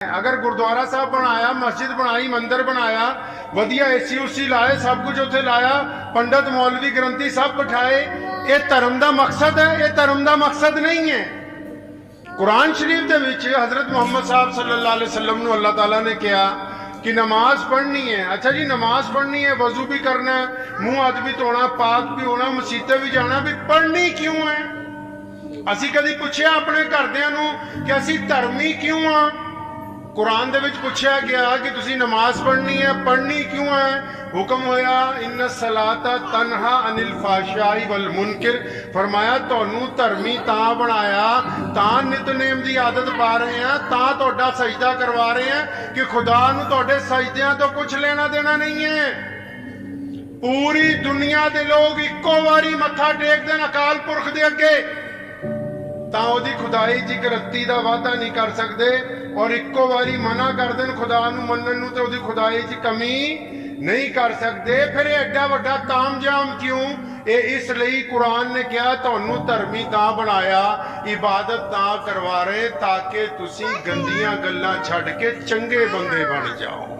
ਅਗਰ ਗੁਰਦੁਆਰਾ ਸਾਹਿਬ ਬਣਾਇਆ, ਮਸਜਿਦ ਬਣਾਈ, ਮੰਦਿਰ ਬਣਾਇਆ, ਵਧੀਆ ਏਸੀ ਉਸੀ ਲਾਏ, ਸਭ ਕੁਝ ਉੱਥੇ ਲਾਇਆ, ਪੰਡਤ ਮੌਲਵੀ ਗ੍ਰੰਥੀ ਸਭ ਬਿਠਾਏ, ਇਹ ਧਰਮ ਦਾ ਮਕਸਦ ਹੈ, ਇਹ ਧਰਮ ਦਾ ਮਕਸਦ ਨਹੀਂ ਹੈ। ਕੁਰਾਨ ਸ਼ਰੀਫ ਦੇ ਵਿੱਚ ਹਜ਼ਰਤ ਮੁਹੰਮਦ ਸਾਹਿਬ ਸੱਲੱਲਾਹੁ ਅਲੈਹਿ ਵਸੱਲਮ ਨੂੰ ਅੱਲਾਹ ਤਾਲਾ ਨੇ ਕਿਹਾ ਕਿ ਨਮਾਜ਼ ਪੜ੍ਹਨੀ ਹੈ। ਅੱਛਾ ਜੀ, ਨਮਾਜ਼ ਪੜ੍ਹਨੀ ਹੈ, ਵਜ਼ੂ ਵੀ ਕਰਨਾ ਮੂੰਹ ਹੱਥ ਵੀ ਧੋਣਾ ਪਾਕ ਵੀ ਹੋਣਾ, ਮਸੀਤੇ ਵੀ ਜਾਣਾ, ਵੀ ਪੜ੍ਹਨੀ ਕਿਉਂ ਹੈ? ਅਸੀਂ ਕਦੀ ਪੁੱਛਿਆ ਆਪਣੇ ਘਰਦਿਆਂ ਨੂੰ ਕਿ ਅਸੀਂ ਧਰਮੀ ਕਿਉਂ ਆ ਕੁਰਾਨ ਦੇ ਵਿੱਚ ਪੁੱਛਿਆ ਗਿਆ ਕਿ ਤੁਸੀਂ ਨਮਾਜ਼ ਪੜ੍ਹਨੀ ਹੈ, ਪੜ੍ਹਨੀ ਕਿਉਂ ਹੈ? ਹੁਕਮ ਹੋਇਆ ਇਨ ਸਲਾਤਾ ਤਨਹਾ ਅਨਿਲ ਫਾਸ਼ਾਈ ਵਲ ਮੁਨਕਿਰ। ਫਰਮਾਇਆ, ਤੁਹਾਨੂੰ ਧਰਮੀ ਤਾਂ ਬਣਾਇਆ, ਤਾਂ ਨਿਤਨੇਮ ਦੀ ਆਦਤ ਪਾ ਰਹੇ ਆ ਤਾਂ ਤੁਹਾਡਾ ਸਜਦਾ ਕਰਵਾ ਰਹੇ ਆ ਕਿ ਖੁਦਾ ਨੂੰ ਤੁਹਾਡੇ ਸਜਦਿਆਂ ਤੋਂ ਕੁਝ ਲੈਣਾ ਦੇਣਾ ਨਹੀਂ ਹੈ। ਪੂਰੀ ਦੁਨੀਆ ਦੇ ਲੋਕ ਇੱਕੋ ਵਾਰੀ ਮੱਥਾ ਟੇਕਦੇ ਨੇ ਅਕਾਲ ਪੁਰਖ ਦੇ ਅੱਗੇ। ਤਾਂ ਉਹਦੀ ਖੁਦਾਈ ਦੀ ਗਰੰਟੀ ਦਾ ਵਾਅਦਾ ਨਹੀਂ ਕਰ ਸਕਦੇ ਔਰ ਇੱਕੋ ਵਾਰੀ ਮਨਾ ਕਰ ਦੇਣ ਖੁਦਾ ਨੂੰ ਮੰਨਣ ਨੂੰ ਤੇ ਉਹਦੀ ਖੁਦਾਈ 'ਚ ਕਮੀ ਨਹੀਂ ਕਰ ਸਕਦੇ। ਫਿਰ ਇਹ ਐਡਾ ਵੱਡਾ ਕਾਮਯਾਮ ਕਿਉਂ? ਇਹ ਇਸ ਲਈ ਕੁਰਾਨ ਨੇ ਕਿਹਾ, ਤੁਹਾਨੂੰ ਧਰਮੀ ਤਾਂ ਬਣਾਇਆ, ਇਬਾਦਤ ਤਾਂ ਕਰਵਾ ਰਹੇ ਤਾਂ ਕਿ ਤੁਸੀਂ ਗੰਦੀਆਂ ਗੱਲਾਂ ਛੱਡ ਕੇ ਚੰਗੇ ਬੰਦੇ ਬਣ ਜਾਓ।